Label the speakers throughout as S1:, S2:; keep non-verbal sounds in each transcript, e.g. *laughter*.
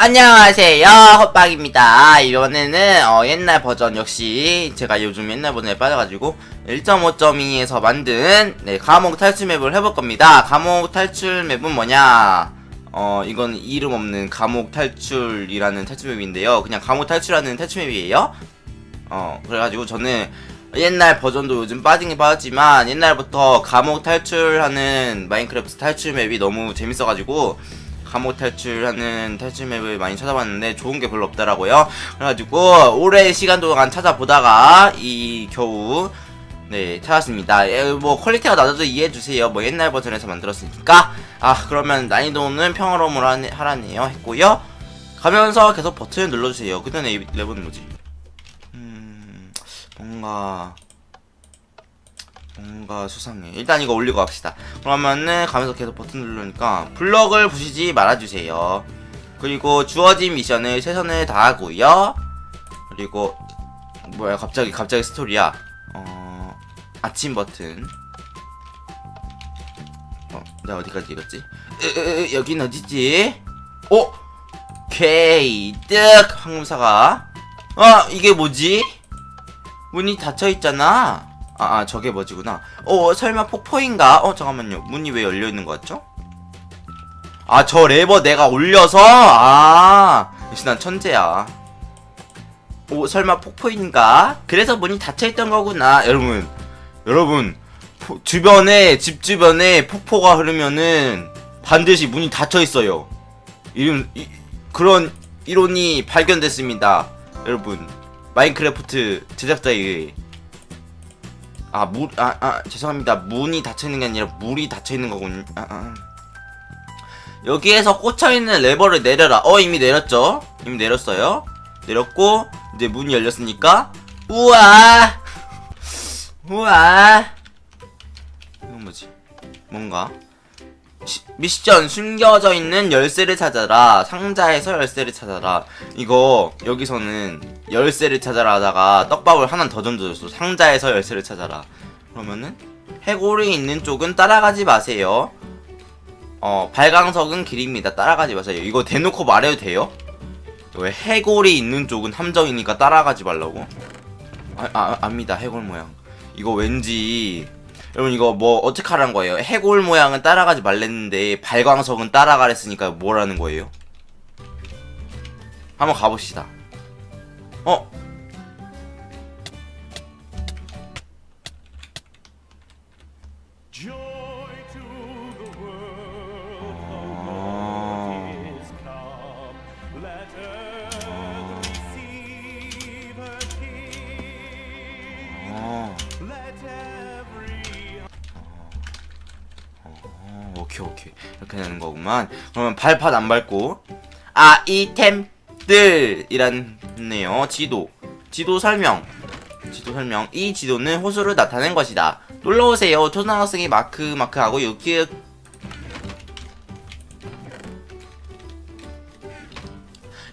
S1: 안녕하세요 헛박입니다. 이번에는 어, 옛날 버전 역시 제가 요즘 옛날 버전에 빠져가지고 1.5.2에서 만든 네, 감옥 탈출 맵을 해볼 겁니다. 감옥 탈출 맵은 뭐냐 어 이건 이름 없는 감옥 탈출이라는 탈출 맵인데요 그냥 감옥 탈출하는 탈출 맵이에요 어 그래가지고 저는 옛날 버전도 요즘 빠지긴 빠졌지만 옛날부터 감옥 탈출하는 마인크래프트 탈출 맵이 너무 재밌어가지고 감옥 탈출하는 탈출 맵을 많이 찾아봤는데 좋은 게 별로 없더라고요. 그래가지고 오랜 시간 동안 찾아보다가 이 겨우 네 찾았습니다. 에, 뭐 퀄리티가 낮아도 이해해 주세요. 뭐 옛날 버전에서 만들었으니까 아 그러면 난이도는 평화로움으로 하라네요 했고요. 가면서 계속 버튼을 눌러주세요. 그때 레벨은 뭐지? 음 뭔가 뭔가 수상해. 일단 이거 올리고 갑시다. 그러면은 가면서 계속 버튼 누르니까 블럭을 부시지 말아주세요. 그리고 주어진 미션을 최선을 다하고요. 그리고 뭐야 갑자기 갑자기 스토리야. 어 아침 버튼. 어 내가 어디까지 읽었지? 으, 으, 으, 여긴 어디지? 어 오케이 뜩 황금사가. 어 이게 뭐지? 문이 닫혀 있잖아. 아, 아, 저게 뭐지구나. 어, 설마 폭포인가? 어, 잠깐만요. 문이 왜 열려 있는 것 같죠? 아, 저 레버 내가 올려서? 아, 역시 난 천재야. 오, 설마 폭포인가? 그래서 문이 닫혀 있던 거구나. 여러분, 여러분, 포- 주변에, 집 주변에 폭포가 흐르면은 반드시 문이 닫혀 있어요. 이런, 이, 그런 이론이 발견됐습니다. 여러분, 마인크래프트 제작자에 의해. 아, 물, 아, 아, 죄송합니다. 문이 닫혀 있는 게 아니라 물이 닫혀 있는 거군요. 아, 아. 여기에서 꽂혀 있는 레버를 내려라. 어, 이미 내렸죠? 이미 내렸어요. 내렸고, 이제 문이 열렸으니까, 우와! *laughs* 우와! 뭐지? 뭔가? 시- 미션 숨겨져 있는 열쇠를 찾아라. 상자에서 열쇠를 찾아라. 이거 여기서는 열쇠를 찾아라 하다가 떡밥을 하나 더 던져줬어. 상자에서 열쇠를 찾아라. 그러면은 해골이 있는 쪽은 따라가지 마세요. 어 발광석은 길입니다. 따라가지 마세요. 이거 대놓고 말해도 돼요? 왜 해골이 있는 쪽은 함정이니까 따라가지 말라고? 아, 아 압니다. 해골 모양. 이거 왠지 여러분 이거 뭐 어떻게 하라는 거예요? 해골 모양은 따라가지 말랬는데 발광석은 따라가랬으니까 뭐라는 거예요? 한번 가봅시다. 어? 어, 오케이 오케이 이렇게 되는 거구만. 그러면 발판 안 밟고 아이템들이란 네요. 지도 지도 설명 지도 설명 이 지도는 호수를 나타낸 것이다. 놀러 오세요. 초등학생이 마크 마크하고 유키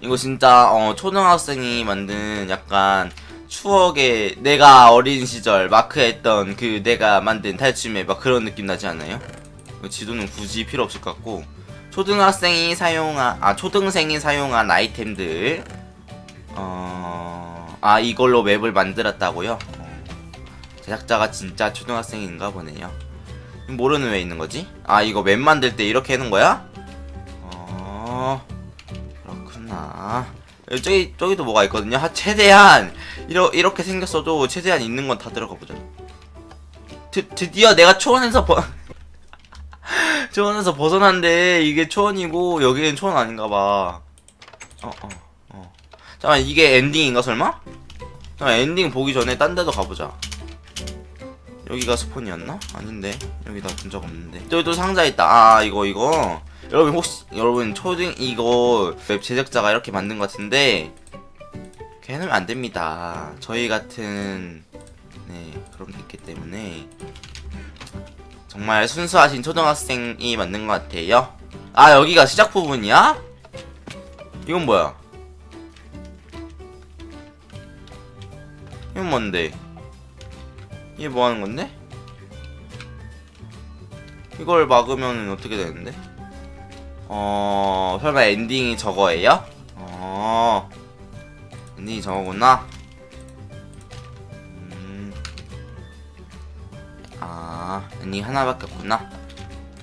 S1: 이거 진짜 어, 초등학생이 만든 약간 추억의 내가 어린 시절 마크했던 그 내가 만든 탈춤의 막 그런 느낌 나지 않아요? 이거 지도는 굳이 필요 없을 것 같고 초등학생이 사용한 아 초등생이 사용한 아이템들 어 아 이걸로 맵을 만들었다고요? 어, 제작자가 진짜 초등학생인가 보네요. 모르는 왜 있는 거지? 아 이거 맵 만들 때 이렇게 하는 거야? 어 그렇구나. 저기 저기도 뭐가 있거든요. 하, 최대한 이러, 이렇게 생겼어도 최대한 있는 건 다 들어가 보자. 드, 드디어 내가 초원에서 버 초원에서 벗어난데 이게 초원이고 여기는 초원 아닌가 봐. 어 어, 어. 잠깐 이게 엔딩인가 설마? 잠깐 엔딩 보기 전에 딴 데도 가보자. 여기가 스폰이었나? 아닌데 여기다 본 적 없는데 또또 상자 있다 아 이거 이거 여러분 혹시 여러분 초등 이거 웹 제작자가 이렇게 만든 것 같은데 이렇게 해놓으면 안 됩니다 저희 같은 네 그런 게 있기 때문에 정말 순수하신 초등학생이 만든 것 같아요 아 여기가 시작 부분이야? 이건 뭐야 이건 뭔데? 이게 뭐 하는 건데? 이걸 막으면 어떻게 되는데? 어, 설마 엔딩이 저거예요? 어, 엔딩이 저거구나. 아, 엔딩 하나밖에 없구나.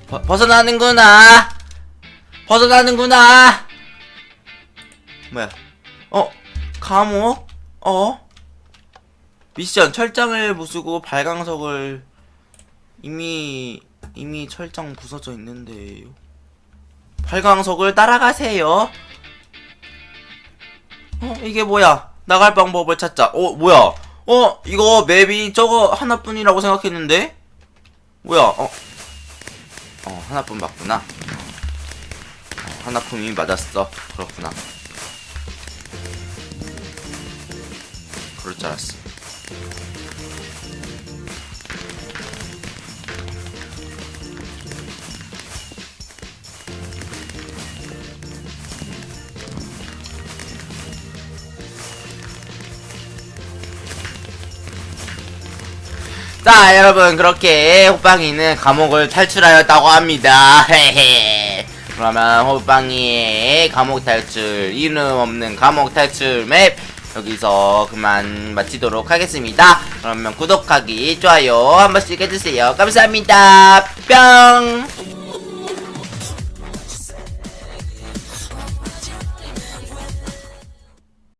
S1: 벗, 벗어나는구나! 벗어나는구나! 뭐야? 어? 감옥? 어? 미션 철장을 부수고 발광석을 이미 이미 철장 부서져 있는데요. 발광석을 따라가세요. 어 이게 뭐야? 나갈 방법을 찾자. 어 뭐야? 어 이거 맵이 저거 하나뿐이라고 생각했는데 뭐야? 어, 어 하나뿐 맞구나. 어, 하나뿐이 맞았어. 그렇구나. 그럴 줄 알았어. 자, 여러분, 그렇게 호빵이는 감옥을 탈출하였다고 합니다. 그러면 호빵이의 감옥 탈출, 이름 없는 감옥 탈출 맵, 여기서 그만 마치도록 하겠습니다. 그러면 구독하기, 좋아요 한 번씩 해주세요. 감사합니다. 뿅!